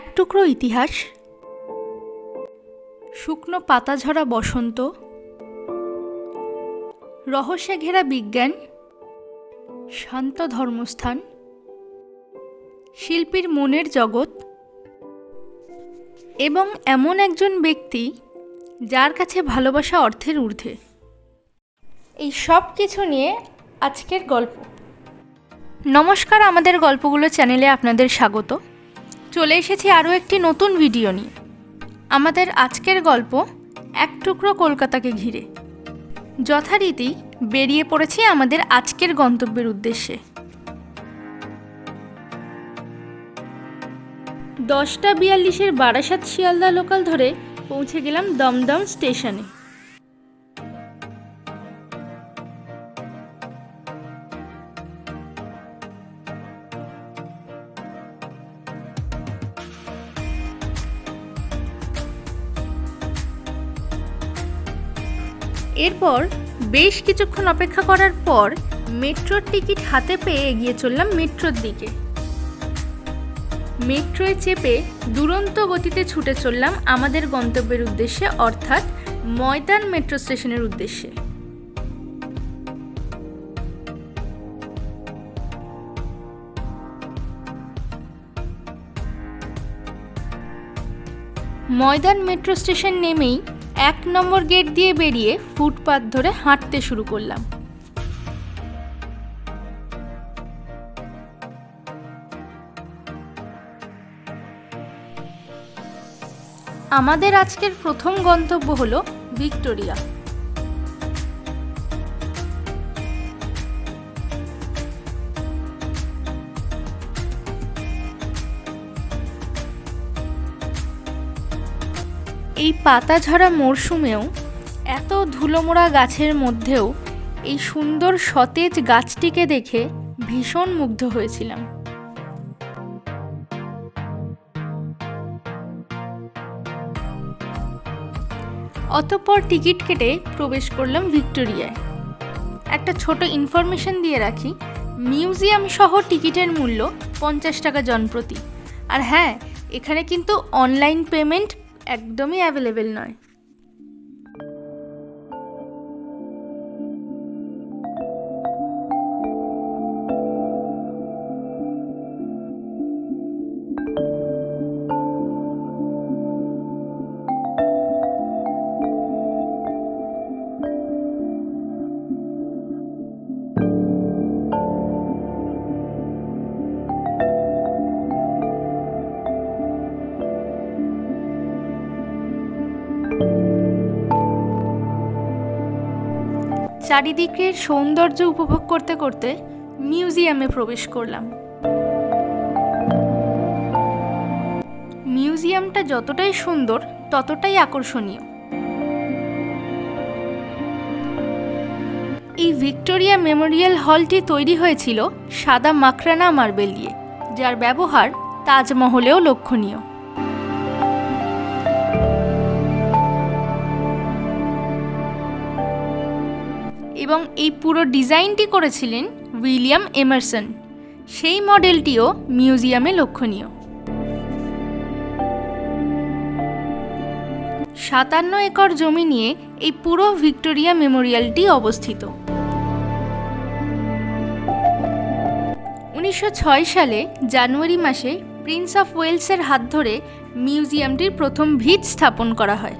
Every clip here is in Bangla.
এক টুকরো ইতিহাস। শুকনো পাতা ঝরা বসন্ত। রহস্যে ঘেরা বিজ্ঞান। শান্ত ধর্মস্থান। শিল্পীর মনের জগৎ। এবং এমন একজন ব্যক্তি যার কাছে ভালোবাসা অর্থের ঊর্ধ্বে। এই সব কিছু নিয়ে আজকের গল্প। নমস্কার, আমাদের গল্পগুলো চ্যানেলে আপনাদের স্বাগত। চলে এসেছি আরও একটি নতুন ভিডিও নিয়ে। আমাদের আজকের গল্প, এক টুকরো কলকাতাকে ঘিরে। যথারীতি বেরিয়ে পড়েছি আমাদের আজকের গন্তব্যের উদ্দেশ্যে। দশটা বিয়াল্লিশের বারাসাত শিয়ালদা লোকাল ধরে পৌঁছে গেলাম দমদম স্টেশনে। এরপর বেশ কিছুক্ষণ অপেক্ষা করার পর মেট্রোর টিকিট হাতে পেয়ে এগিয়ে চললাম মেট্রোর দিকে। মেট্রোয় চেপে দুরন্ত গতিতে ছুটে চললাম আমাদের গন্তব্যের উদ্দেশ্যে, অর্থাৎ ময়দান মেট্রো স্টেশনের উদ্দেশ্যে। ময়দান মেট্রো স্টেশন নেমেই এক নম্বর গেট দিয়ে বেরিয়ে ফুটপাথ ধরে হাঁটতে শুরু করলাম। আমাদের আজকের প্রথম গন্তব্য হলো ভিক্টোরিয়া। এই পাতা ঝরা মরশুমেও, এত ধুলোমোড়া গাছের মধ্যেও এই সুন্দর সতেজ গাছটিকে দেখে ভীষণ মুগ্ধ হয়েছিলাম। অতঃপর টিকিট কেটে প্রবেশ করলাম ভিক্টোরিয়ায়। একটা ছোট ইনফরমেশন দিয়ে রাখি, মিউজিয়াম সহ টিকিটের মূল্য পঞ্চাশ টাকা জনপ্রতি। আর হ্যাঁ এখানে কিন্তু অনলাইন পেমেন্ট একদমই অ্যাভেলেবেল নয়। চারিদিকের সৌন্দর্য উপভোগ করতে করতে মিউজিয়ামে প্রবেশ করলাম। মিউজিয়ামটা যতটাই সুন্দর, ততটাই আকর্ষণীয়। এই ভিক্টোরিয়া মেমোরিয়াল হলটি তৈরি হয়েছিল সাদা মাকরানা মার্বেল দিয়ে, যার ব্যবহার তাজমহলেও লক্ষণীয়। এবং এই পুরো ডিজাইনটি করেছিলেন উইলিয়াম এমারসন। সেই মডেলটিও মিউজিয়ামে লক্ষণীয়। সাতান্ন একর জমি নিয়ে এই পুরো ভিক্টোরিয়া মেমোরিয়ালটি অবস্থিত। উনিশশো ছয় সালে জানুয়ারি মাসে প্রিন্স অফ ওয়েলসের হাত ধরে মিউজিয়ামটির প্রথম ভিত স্থাপন করা হয়।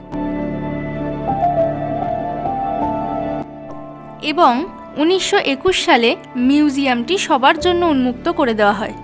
এবং উনিশশো একুশ সালে মিউজিয়ামটি সবার জন্য উন্মুক্ত করে দেওয়া হয়।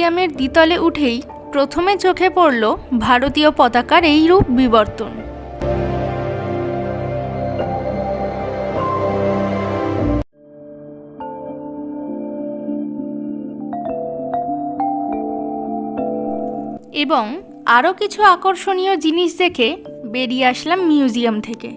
মিউজিয়ামের দ্বিতলে উঠেই প্রথমে চোখে পড়ল ভারতীয় পতাকার এই রূপ বিবর্তন। এবং আরও কিছু আকর্ষণীয় জিনিস দেখে বেরিয়ে আসলাম মিউজিয়াম থেকে।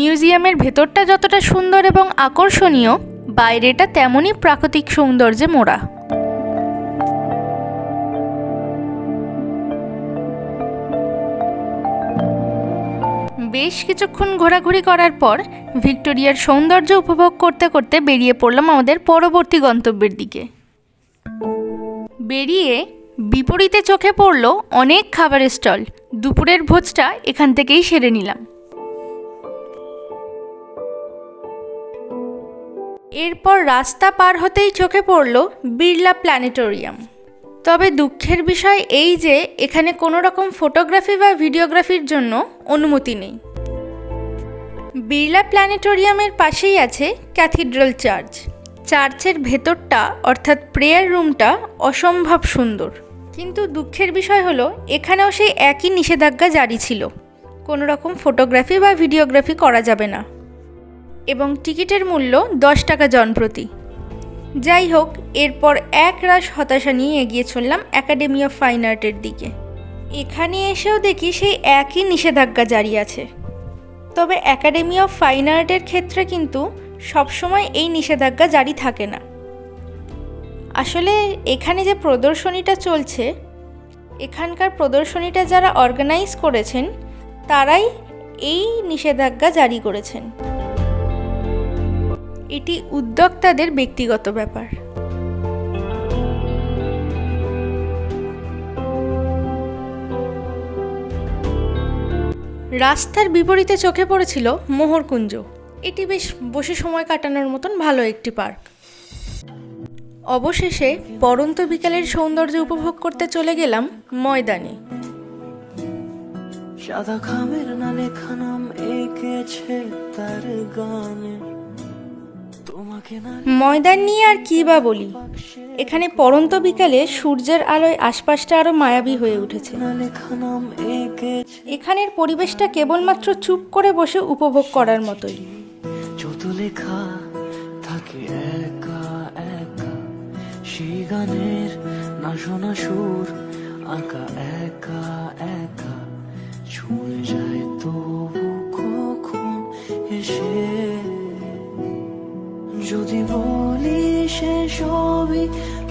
মিউজিয়ামের ভেতরটা যতটা সুন্দর এবং আকর্ষণীয়, বাইরেটা তেমনই প্রাকৃতিক সৌন্দর্যে মোড়া। বেশ কিছুক্ষণ ঘোরাঘুরি করার পর ভিক্টোরিয়ার সৌন্দর্য উপভোগ করতে করতে বেরিয়ে পড়লাম আমাদের পরবর্তী গন্তব্যের দিকে। বেরিয়ে বিপরীতে চোখে পড়ল অনেক খাবারের স্টল। দুপুরের ভোজটা এখান থেকেই সেরে নিলাম। এরপর রাস্তা পার হতেই চোখে পড়ল বিড়লা প্ল্যানেটোরিয়াম। তবে দুঃখের বিষয় এই যে, এখানে কোনো রকম ফটোগ্রাফি বা ভিডিওগ্রাফির জন্য অনুমতি নেই। বিড়লা প্ল্যানেটোরিয়ামের পাশেই আছে ক্যাথিড্রাল চার্চ। চার্চের ভেতরটা, অর্থাৎ প্রেয়ার রুমটা, অসম্ভব সুন্দর। কিন্তু দুঃখের বিষয় হলো, এখানেও সেই একই নিষেধাজ্ঞা জারি ছিল। কোনো রকম ফটোগ্রাফি বা ভিডিওগ্রাফি করা যাবে না। এবং টিকিটের মূল্য দশ টাকা জনপ্রতি। যাই হোক, এরপর এক রাশ হতাশা নিয়ে এগিয়ে চললাম একাডেমি অফ ফাইন আর্টের দিকে। এখানে এসেও দেখি সেই একই নিষেধাজ্ঞা জারি আছে। তবে একাডেমি অফ ফাইন আর্টের ক্ষেত্রে কিন্তু সবসময় এই নিষেধাজ্ঞা জারি থাকে না। আসলে এখানে যে প্রদর্শনীটা চলছে, এখানকার প্রদর্শনীটা যারা অর্গানাইজ করেছেন, তারাই এই নিষেধাজ্ঞা জারি করেছেন। এটি উদ্যোক্তাদের ব্যক্তিগত ব্যাপার। রাস্তার বিপরীতে চোখে পড়েছিল মোহরকুঞ্জ। এটি বেশ বসে সময় কাটানোর মতন ভালো একটি পার্ক। অবশেষে পরন্ত বিকালের সৌন্দর্য উপভোগ করতে চলে গেলাম ময়দানে। সাদা খামের নাম এঁকেছে তার গানে। ময়দান নিয়ে আর কী বা বলি? এখানে পরন্ত বিকালে সূর্যের আলোয় আশপাশটা আরও মায়াবী হয়ে উঠেছে। এখানের পরিবেশটা কেবলমাত্র চুপ করে বসে উপভোগ করার মতোই। লেখা থাকে একা সেই গানের সুর আঁকা একা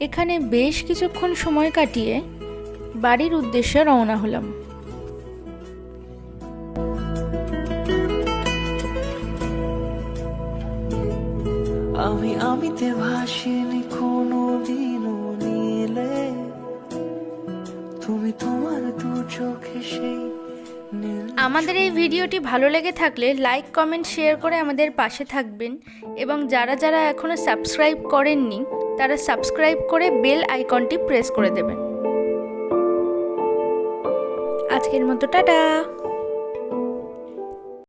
এখানে বেশ কিছুক্ষণ সময় কাটিয়ে বাড়ির উদ্দেশ্যে রওনা হলাম। আমি আমিতে ভাসিনি কোনো দিনও নীলে। তুমি তোমার দু চোখে সেই আমাদের এই ভিডিওটি ভালো লেগে থাকলে লাইক কমেন্ট শেয়ার করে আমাদের পাশে থাকবেন। এবং যারা যারা এখনও সাবস্ক্রাইব করেননি তারা সাবস্ক্রাইব করে বেল আইকনটি প্রেস করে দেবেন। আজকের মতো টাটা।